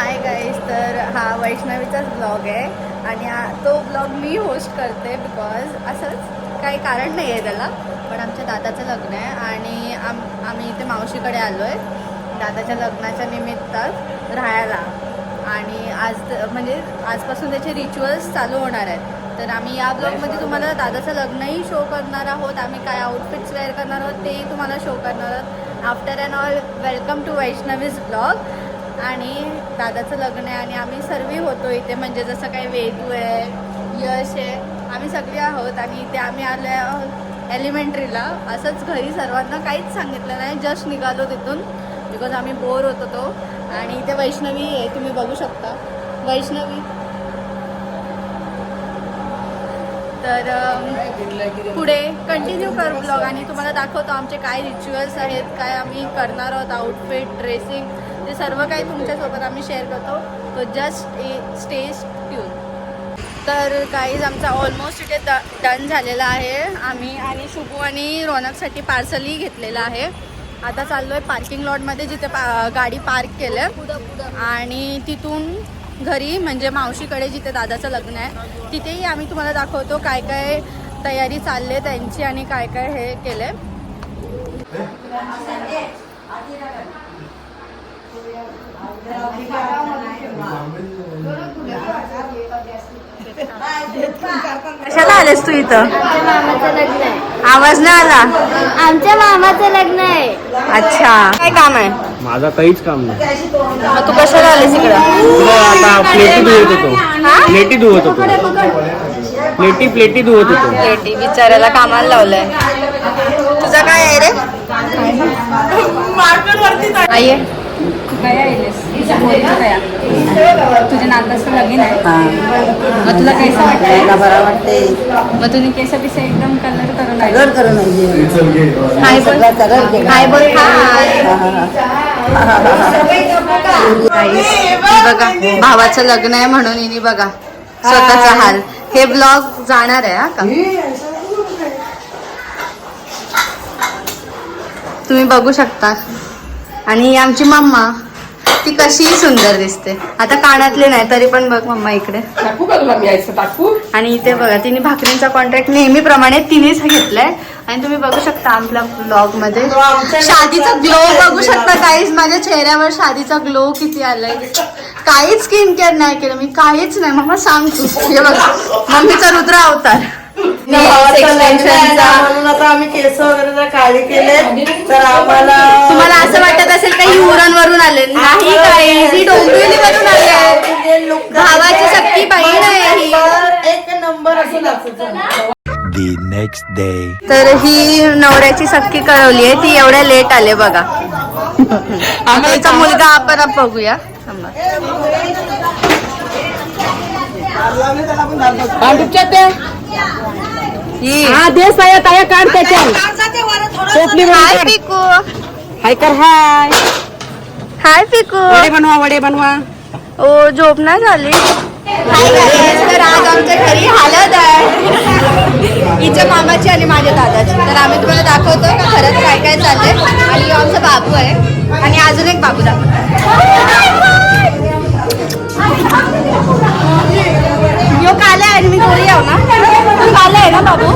Hi guys तर हा वैष्णवीचाच blog आहे. आणि तो ब्लॉग मी होस्ट करते बिकॉज असंच काही कारण नाही आहे त्याला. पण आमच्या दादाचं लग्न आहे आणि आम आम्ही इथे मावशीकडे आलो आहे दादाच्या लग्नाच्या निमित्तात राहायला. आणि आज म्हणजे आजपासून त्याचे रिच्युअल्स चालू होणार आहेत. तर आम्ही या ब्लॉगमध्ये तुम्हाला दादाचं लग्नही शो करणार आहोत. आम्ही काय आउटफिट्स वेअर करणार आहोत तेही तुम्हाला शो करणार आहोत. After and all welcome to Vaishnavi's blog आणि दादाचं लग्न आहे आणि आम्ही सर्व होतो इथे. म्हणजे जसं काही वेदू आहे यश आहे आम्ही सगळे आहोत आणि इथे आम्ही आलो आहे एलिमेंटरीला असंच घरी सर्वांना काहीच सांगितलं नाही जस्ट निघालो तिथून. बिकॉज आम्ही बोर होत होतो. आणि इथे वैष्णवी आहे तुम्ही बघू शकता. वैष्णवी. तर पुढे कंटिन्यू कर ब्लॉग आणि तुम्हाला दाखवतो आमचे काय रिच्युअल्स आहेत काय आम्ही करणार आहोत आउटफिट ड्रेसिंग ते सर्व काही तुमच्यासोबत आम्ही शेअर करतो. तो जस्ट ए स्टेज ट्यून तर काहीच आमचा ऑलमोस्ट इथे ड डन झालेला आहे. आम्ही आणि शुभू आणि रोनकसाठी पार्सलही घेतलेलं आहे. आता चाललो आहे पार्किंग लॉटमध्ये जिथे पा गाडी पार्क केलं आणि तिथून घरी म्हणजे मावशीकडे जिथे दादाचं लग्न आहे तिथेही आम्ही तुम्हाला दाखवतो काय काय तयारी चालली आहे त्यांची आणि काय काय हे केलं आहे कशाला आलेस तू इथं? आवाज नाही आला. आमच्या मामाचं लग्न आहे. अच्छा. काय काम आहे? माझा काहीच काम नाही. मग तू कशाला आलीस इकडं? आता प्लेटी धुवत होतो. हा? प्लेटी धुवत होतो. प्लेटी प्लेटी धुवत होतो. लेटी बिचाऱ्याला कामाला लावलंय. तुझं काय आहे रे? आई आहे? गया तुझ्या नाताचं लगीन आहे? मग तुला कैसा वाटतंय? बरं वाटते मग तुम्ही केस बिस एकदम कलर करून आले घर करून हाय बोल. हाय बोल हाय. हा, हा, हा. ही बघा भावाचं लग्न आहे म्हणून हिने बघा स्वतःचा हाल. हे ब्लॉग जाणार आहे हा का? तुम्ही बघू शकता. आणि आमची मम्मा. ती कशी सुंदर दिसते. आता कानातले नाही तरी पण बघ मम्मा इकडे. टाकू मी आणि इथे बघा तिने भाकरींचा कॉन्ट्रॅक्ट नेहमीप्रमाणे तिनेच घेतलाय. आणि तुम्ही बघू शकता आपल्या ब्लॉगमध्ये. शादीचा ग्लो बघू शकता काहीच माझ्या चेहऱ्यावर शादीचा ग्लो किती आलाय. काहीच स्किन केअर नाही केलं मी काहीच नाही. मम्मा सांग तू. हे बघा मम्मीचा रुद्र अवतार. Nails extensionचा. म्हणून आता आम्ही केस वगैरे जरा काळी केले तर आम्हाला तुम्हाला असं वाटत असेल काही युरन वरून आले ही डोंबिवली आले भावाची सक्की बहीण आहे ही. एक नंबर असं लागतं the next day. तर ही नवऱ्याची सक्की कळवली आहे. ती एवढ्या लेट आले बघा. आता हिचा मुलगा आपण आप बघूया. थांबा. ही. हा दे साया ताया काढ त्याच्या हाय पिकू. हाय कर हाय. हाय पिकू. वडे बनवा वडे बनवा. ओ झोप ना झाली. तर आज आमच्या घरी हालत आहे. हिच्या मामाची आणि माझ्या दादाची. तर आम्ही तुम्हाला दाखवतो का खरंच काय काय चाललंय. आणि आमचा बाबू आहे. आणि अजून एक बाबू दाखवतो. यो काला आहे आणि मी गोळी आहो ना. काला आहे ना बाबू?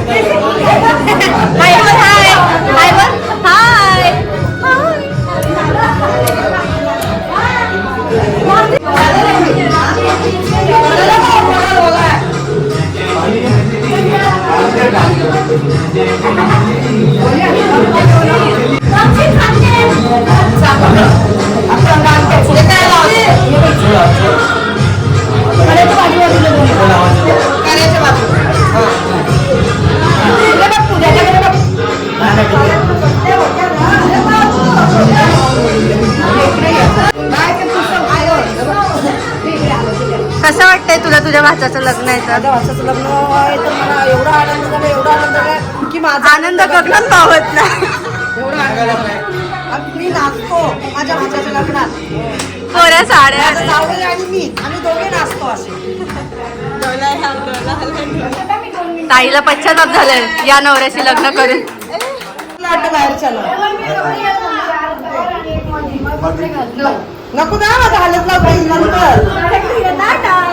भाच्याचं लग्न आहे तर. माझ्या भाषाचं लग्न आहे तर मला एवढा आनंद झाला एवढा आनंद झाला की माझा आनंद गगन पावत नाही? एवढा आनंद झाला. मी नाचतो माझ्या भाषाच्या लग्नात. कोऱ्या साड्या माझा जावई आणि मी आम्ही दोघे नाचतो असे. ताईला पश्चाताप झालाय. या नवऱ्याशी लग्न करून. लाट बाहेर चला. नको ना माझा हालत लाव बाई नंतर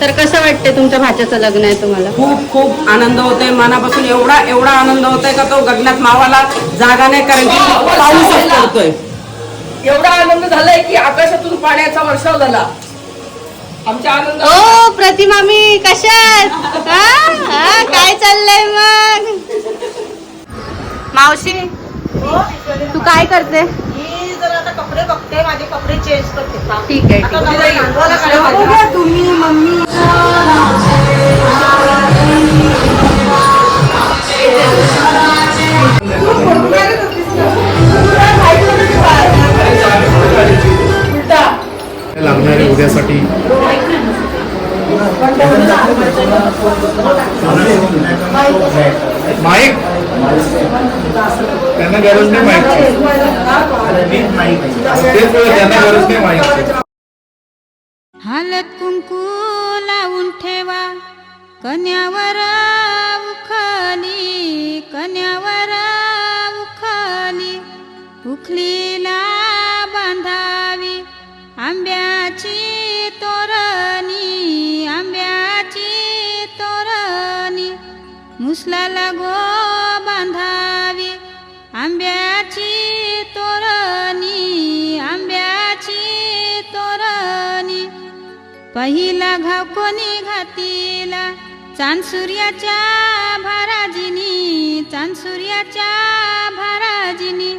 तर कसं वाटते तुमच्या भाच्याचं लग्न आहे तुम्हाला? खूप खूप आनंद होतोय. मनापासून एवढा एवढा आनंद होतोय का तो गगनात मावाला जागा नाही कारण की पाऊसच पडतोय. एवढा आनंद झालाय की आकाशातून पाण्याचा वर्षाव झाला. आमच्या आनंद ओ प्रतिमा मी कशात? हा? हा, काय चाललंय मग? मावशी तू काय करते? मी जर आता कपडे बघते माझे कपडे चेंज करते. ठीक आहे ठीक. तुम्ही मम्मी. त्यांना गरज नाही माहिती. तेच त्यांना गरज नाही माईकची हालत कुंकू लावून ठेवा. कन्यावर उखली कन्यावर उखली. उखलीला बांधावी. आंब्याची तोरणी आंब्याची तोरणी. मुसला गो पहिला घाव कोणी घातीला चांद सूर्याच्या भाराजिनी चांद सूर्याच्या भाराजिनी.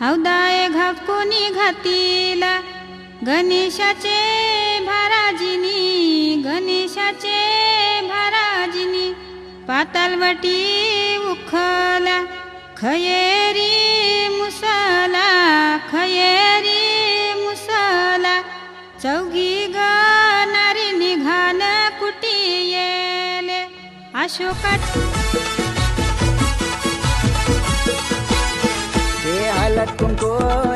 हौदाय घाव कोणी घातीला गणेशाचे भाराजिनी गणेशाचे भाराजिनी. पातालवटी उखला खयेरी मुसला खयेरी मुसला. चौगी गा अशोकाची हे हालत कुंकू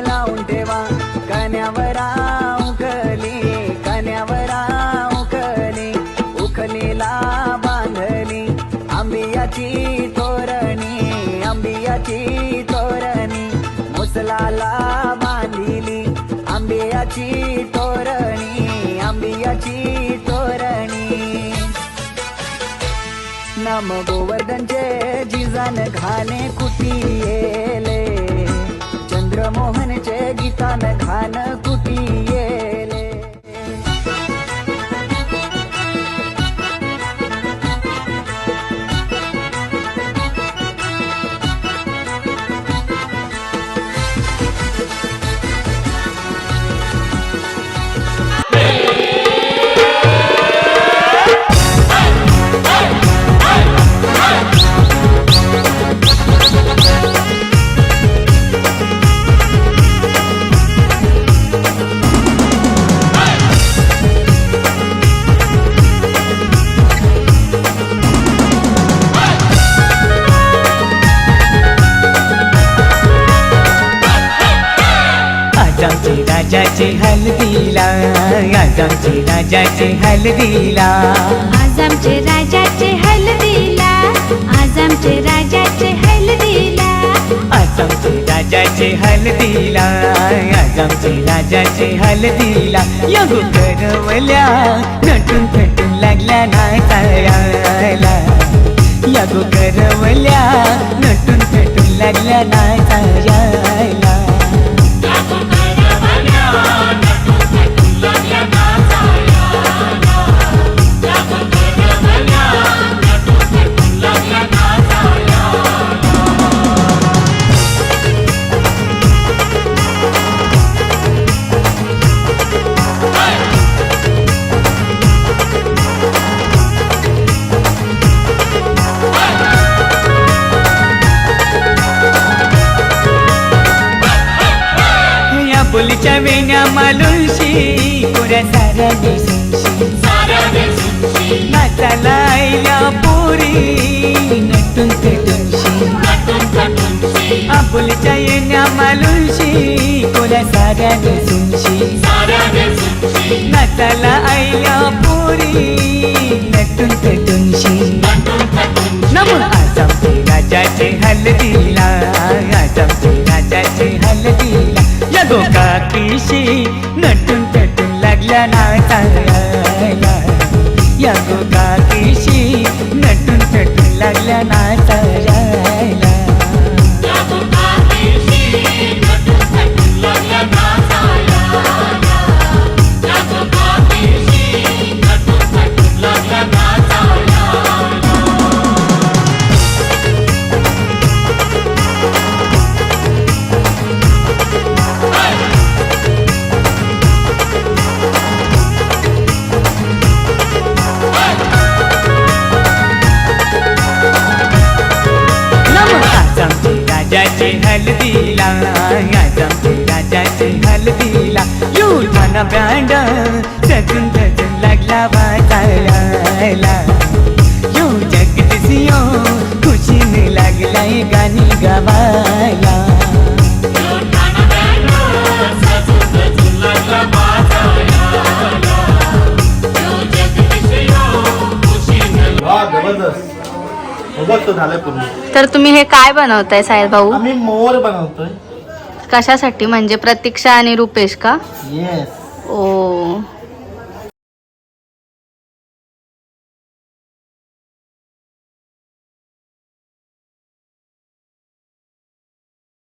लावून ठेवा. कन्यावर उखली कन्यावर उखली उखलीला बांधली आंबियाची तोरणी आंबियाची तोरणी. मुसलाला नाम गोवर्धनचे जिजान घाने कुटी येले चंद्रमोहनचे गीतान घान राजाचे हल्दीला आज आमचे राजाचे हल्दीला. आज आमचे राजाचे हल्दीला आज आमचे राजाचे हल्दीला. आज आमचे राजाचे हल्दीला आज आमचे राजाचे हल्दीला. यगो करवल्या नटून थटून लागल्या नाचायला. यगो करवल्या नटून थटून लागल्या नाचायला. వినమలుషి కుర సరవి సుషి నతల काकीशी नटून तटून लागल्या नाचायला. या गो काकीशी नटून तटून लागल्या नाचायला. जबरदस्त. बघ तो झालंय पूर्ण. तर तुम्ही हे काय बनवताय साहेब भाऊ? आम्ही मोर बनवतोय. कशासाठी? म्हणजे प्रतीक्षा आणि रुपेश का? येस ओ.